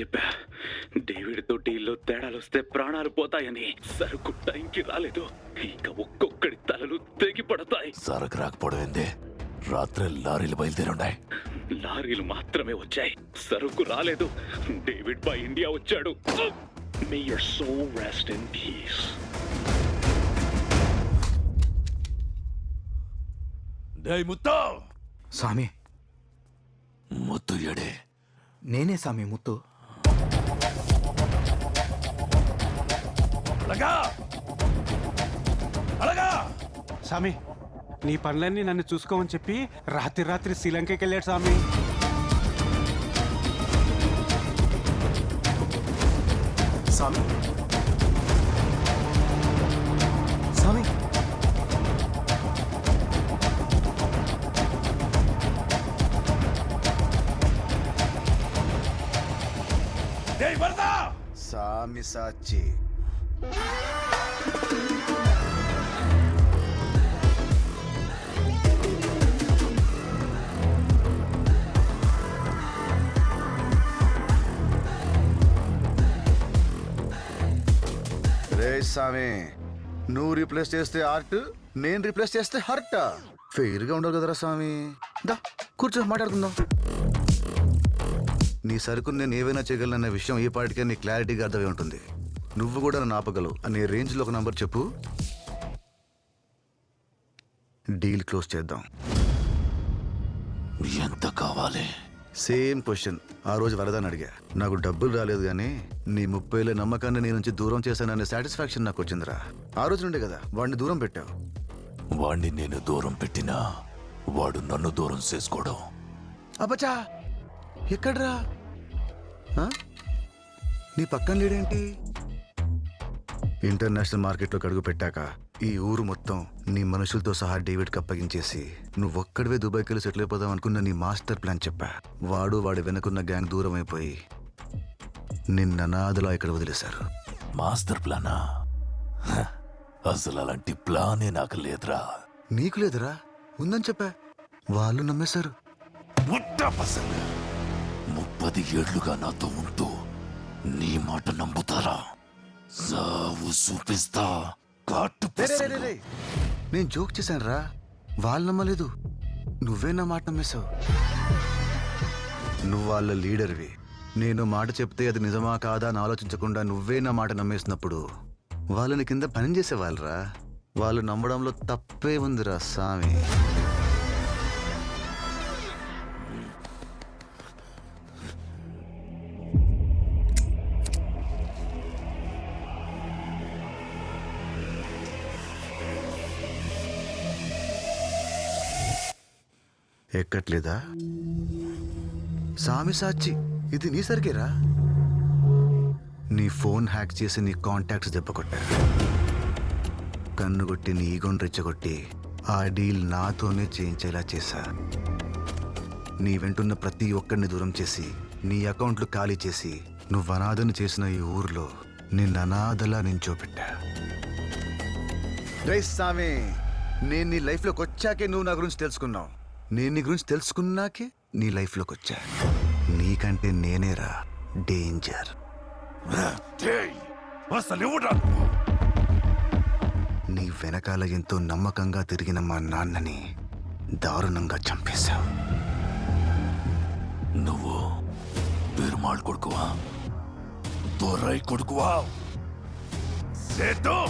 చెప్పా. డేవిడ్తో డీల్లో తేడాలు వస్తే ప్రాణాలు పోతాయని. సరుకు టైంకి రాలేదు. ఇంకా ఒక్కొక్కడి తలలు తెగి పడతాయి. సరకు రాకపోవడం ఏంది? రాత్రి లారీలు బయలుదేరుండాయి లారీలు మాత్రమే వచ్చాయి. సరుకు రాలేదు. డేవిడ్ బై ఇండియా వచ్చాడు. May your soul rest in peace. డే ముత్తా! స్వామి. ముత్తు ఎడే నేనే స్వామి ముత్తు. అలాగా? అలాగా? స్వామి నీ పనులన్నీ నన్ను చూసుకోమని చెప్పి రాత్రి రాత్రి శ్రీలంకకి వెళ్ళాడు స్వామి? స్వామి? స్వామి సామి సాచి రే సామి నువ్వు రీప్లేస్ చేస్తే ఆర్ట్ నేను రీప్లేస్ చేస్తే హర్ట్ ఫెయిర్గా ఉండవు కదరా స్వామి దా కూర్చో మాట్లాడుకుందాం. నీ సరుకు నేను ఏవైనా చేయగలనన్న విషయం ఈ పాటికే నీ క్లారిటీగా అర్థమై ఉంటుంది. నువ్వు కూడా నన్ను ఆపగలవు. అనే రేంజ్లో ఒక నంబర్ చెప్పు. డీల్ క్లోజ్ చేద్దాం. ఎంత కావాలి? Same question. ఆ రోజు వరదని అడిగా. నాకు డబ్బులు రాలేదు కానీ నీ ముప్పైల నమ్మకాన్ని నీ నుంచి దూరం చేశాననే సాటిస్ఫాక్షన్ నాకు వచ్చిందిరా. ఆ రోజు నుండే కదా వాడిని దూరం పెట్టావు. వాణ్ణి నేను దూరం పెట్టినా వాడు నన్ను దూరం చేసుకోవడం. అబ్బచా ఎక్కడ్రా? నీ పక్కన లేడేంటి? ఇంటర్నేషనల్ మార్కెట్లో అడుగు పెట్టాక ఈ ఊరు మొత్తం నీ మనుషులతో సహా డేవిడ్కి అప్పగించేసి నువ్వు ఒక్కడివే దుబాయ్కి వెళ్ళి సెటిల్ అయిపోదాం అనుకున్న నీ మాస్టర్ ప్లాన్ చెప్పా. వాడు వాడి వెనుకున్న గ్యాంగ్ దూరం అయిపోయి నిన్న అనాథలా ఇక్కడ వదిలేశారు. మాస్టర్ ప్లానా? హ, అసలు అలాంటి ప్లానే నాకు లేదురా. నీకు లేదురా? ఉందని చెప్పా. వాళ్ళు నమ్మేశారు. పసంగ. ముప్పది ఏళ్ళుగా నాతో ఉంటూ నీ మాట నమ్ముతారా? సావు చూపిస్తా. కాటు. నేను జోక్ చేశాను రా వాళ్ళు నమ్మలేదు. నువ్వే నా మాట నమ్మేశావు. నువ్వు వాళ్ళ లీడర్వి. నేను మాట చెప్తే అది నిజమా కాదా అని ఆలోచించకుండా నువ్వే నా మాట నమ్మేసినప్పుడు వాళ్ళని కింద పని చేసేవాళ్ళరా వాళ్ళు నమ్మడంలో తప్పే ఉందిరా సామి. ఎక్కట్లేదా? సామి సాచి ఇది నీ సరికేరా నీ ఫోన్ హ్యాక్ చేసి నీ కాంటాక్ట్స్ దెబ్బకొట్టా కన్ను కొట్టి నీ ఈగోన్ రెచ్చగొట్టి ఆ డీల్ నాతోనే చేయించేలా చేశా. నీ వెంటున్న ప్రతి ఒక్కరిని దూరం చేసి నీ అకౌంట్లు ఖాళీ చేసి నువ్వు అనాథను చేసిన ఈ ఊర్లో నిన్న అనాథలా నించోపెట్టా రైస్ సామి నేను నీ లైఫ్లోకి వచ్చాకే నువ్వు నా గురించి తెలుసుకున్నావు. నేను నీ గురించి తెలుసుకున్నాకే నీ లైఫ్లోకి వచ్చా. నీకంటే నేనేరా డేంజర్. నీ వెనకాల ఎంతో నమ్మకంగా తిరిగిన మా నాన్నని దారుణంగా చంపేశావు. నువ్వు పెరుమాళ్ కొడుకువా? దొరై కొడుకువా? సేతో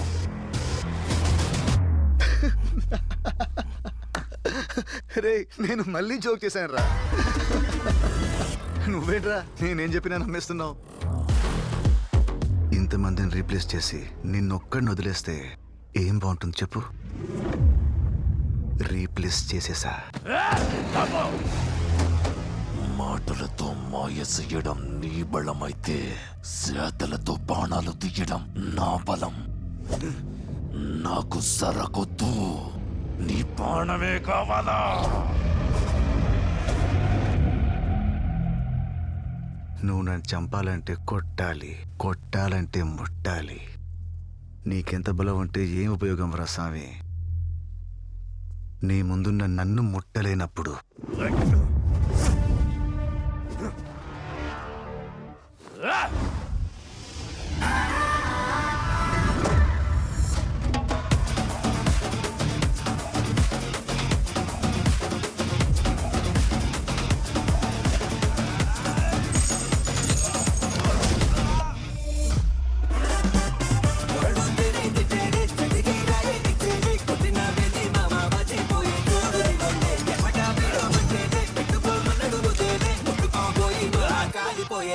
రే నేను మళ్ళీ జోక్ చేశాను రా నువ్వేంట్రా? నేనేం చెప్పినా నమ్మేస్తున్నావు? ఇంతమందిని రీప్లేస్ చేసి నిన్నొక్కడిని వదిలేస్తే ఏం బాగుంటుంది చెప్పు? రీప్లేస్ చేసేసా. మాటలతో మాయ చెయ్యడం నీ బలమైతే శాతలతో బాణాలు తీయడం నా బలం. నాకు సరకొద్దు. నీ బాణమే కావాలా? నువ్వు నన్ను చంపాలంటే కొట్టాలి కొట్టాలంటే ముట్టాలి. నీకెంత బలం ఉంటే ఏం ఉపయోగం రా స్వామి నీ ముందున్న నన్ను ముట్టలేనప్పుడు.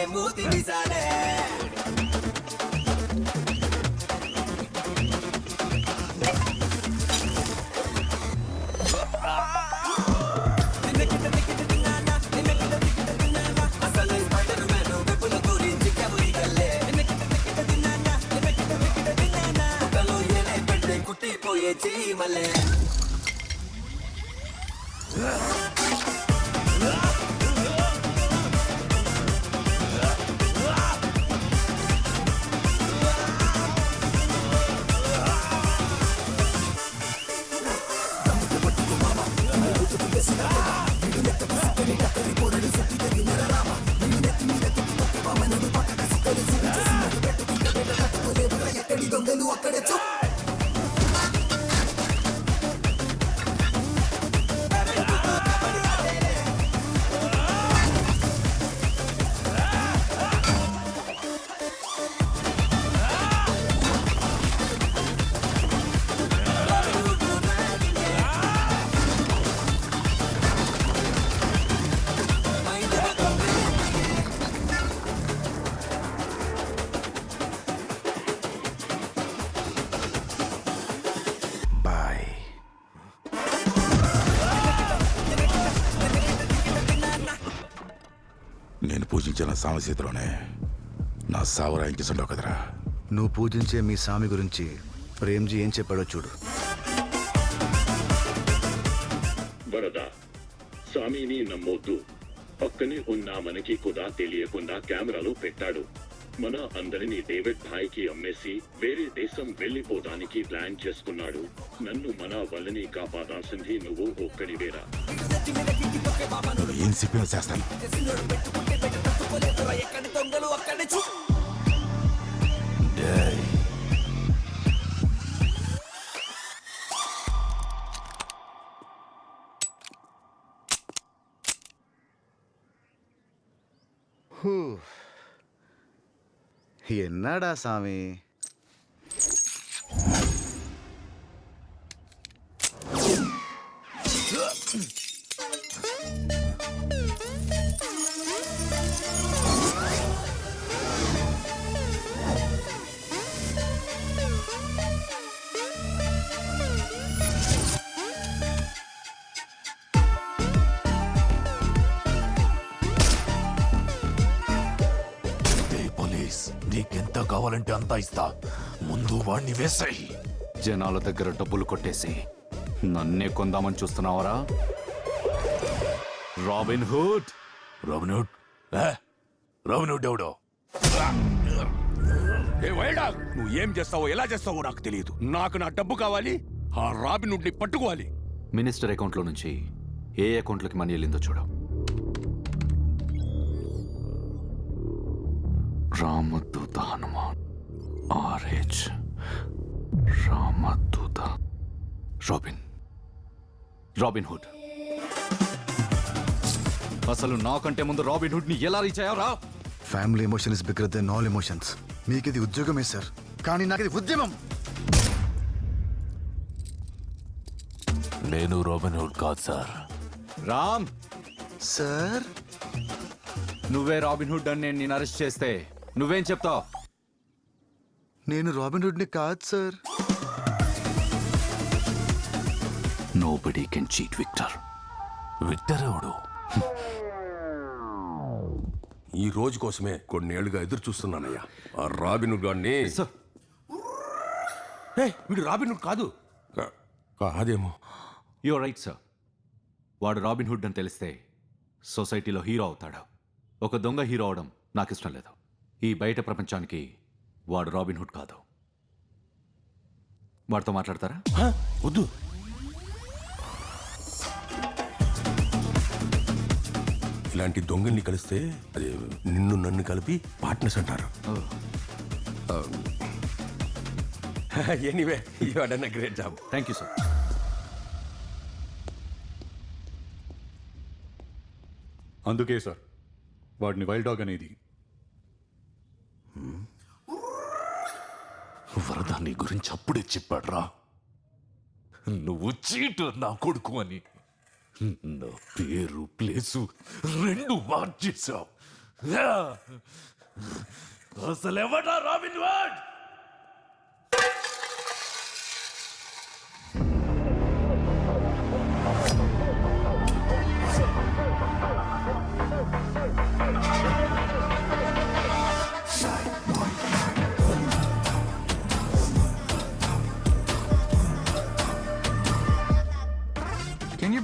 மூத்தி விசால குட்டி போயே ஜீமலே పూజించిన సామసీతలోనే నా సావు రాయించేసిండవు కదరా. నువ్వు పూజించే మీ స్వామి గురించి ప్రేమ్జీ ఏం చెప్పాడో చూడు. వరద స్వామిని నమ్మొద్దు. పక్కనే ఉన్న మనకి కూడా తెలియకుండా కెమెరాలు పెట్టాడు. మన అందరినీ డేవిడ్ భాయ్కి అమ్మేసి వేరే దేశం వెళ్ళిపోవడానికి ప్లాన్ చేసుకున్నాడు. నన్ను మన వల్లని కాపాడాల్సింది నువ్వు ఒక్కడివేరా. ఏం చెప్పినా చేస్తాను? ఎన్నాడా స్వామి? కావాలంటే అంత ఇస్తా. ముందు వాణ్ణి వేసాయి. జనాల దగ్గర డబ్బులు కొట్టేసి నన్నే కొందామని చూస్తున్నావరా? Robin Hood! Robin Hood Robin Hood ఎవడో? ఏ వైడా నువ్వు ఏం చేస్తావో ఎలా చేస్తావో నాకు తెలియదు. నాకు నా డబ్బు కావాలి ఆ రాబిన్ని పట్టుకోవాలి. మినిస్టర్ అకౌంట్లో నుంచి ఏ అకౌంట్లోకి మనీ వెళ్ళిందో చూడు. Ramadoota Hanuman. RH Ramadoota Robin Robin Hood అసలు నాకంటే ముందు రాబిన్ హుడ్ని ఎలా reach అయ్యావరా family emotion is bigger than all emotions మీకు ఇది ఉద్యోగమే సార్ కానీ నాకు ఇది ఉద్యమం. నేను రాబిన్హుడ్ కాదు సార్ రామ్! సార్ నువ్వే రాబిన్ హుడ్ అని నేను అరెస్ట్ చేస్తే నువ్వేం చెప్తావు? నేను రాబిన్ హుడ్ని కాదు sir. Nobody can cheat Victor Victor ఎవడు? ఈ రోజు కోసమే కొన్నేళ్ళుగా ఎదురు చూస్తున్నానయ్యా. ఆ రాబిన్ గాడిని ఏయ్, వీడు రాబిన్ కాదు. కా- కాదేమో. యు రైట్ సార్ వాడు రాబిన్ హుడ్ అని తెలిస్తే సొసైటీలో హీరో అవుతాడు. ఒక దొంగ హీరో అవడం నాకు ఇష్టం లేదు. ఈ బయట ప్రపంచానికి వాడు రాబిన్ హుడ్ కాదు. వాడితో మాట్లాడతారా? వద్దు. ఇలాంటి దొంగల్ని కలిస్తే అది నిన్ను నన్ను కలిపి పార్ట్నర్స్ అంటారు. Anyway you great job. Thank you sir అందుకే సార్. వాడిని వైల్డ్ డాగ్ అనేది వరద నీ గురించి అప్పుడే చెప్పాడ్రా. నువ్వు చీటు నా కొడుకు అని. నా పేరు ప్లేసు రెండు మార్చేశావు. అసలు ఎవడా రాబిన్ వాడ్?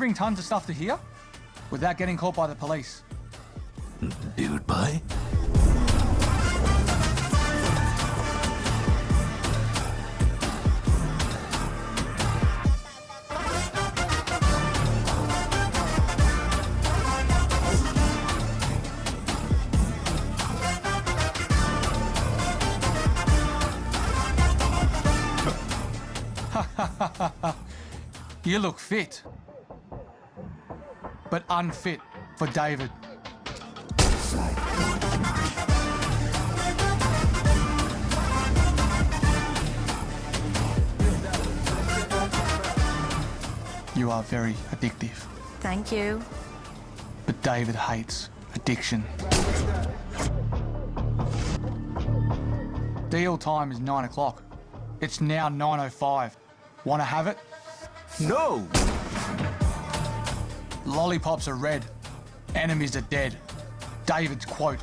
bring tons of stuff to here without getting caught by the police. Dude, would you look fit but unfit for David. You are very addictive, Thank you. but David hates addiction. Deal time is nine o'clock. It's now 9.05. Want to have it? No! lollipops are red, enemies are dead. David's quote.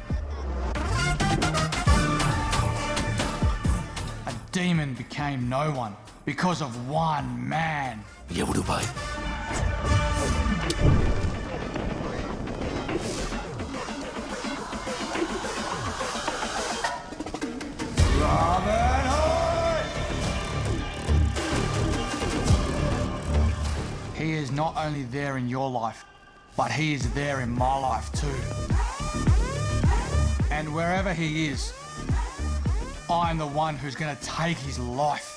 A demon became no one because of one man. Yeah, what do I? He is not only there in your life, but he is there in my life too. And wherever he is, I'm the one who's gonna take his life.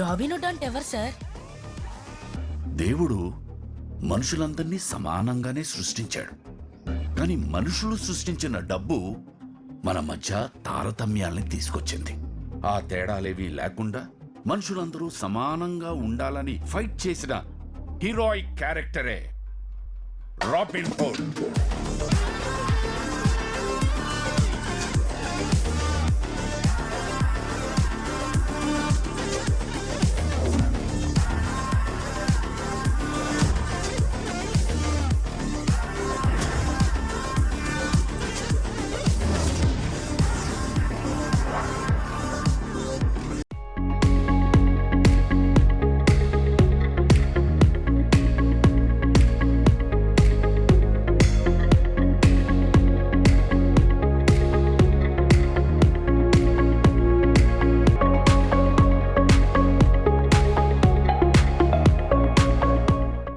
Robin Hood అంటే ఎవరు sir దేవుడు మనుషులందరినీ సమానంగానే సృష్టించాడు కానీ మనుషులు సృష్టించిన డబ్బు మన మధ్య తారతమ్యాల్ని తీసుకొచ్చింది ఆ తేడాలేవీ లేకుండా మనుషులందరూ సమానంగా ఉండాలని ఫైట్ చేసిన హీరోయిక్ క్యారెక్టరే రాబిన్ హుడ్.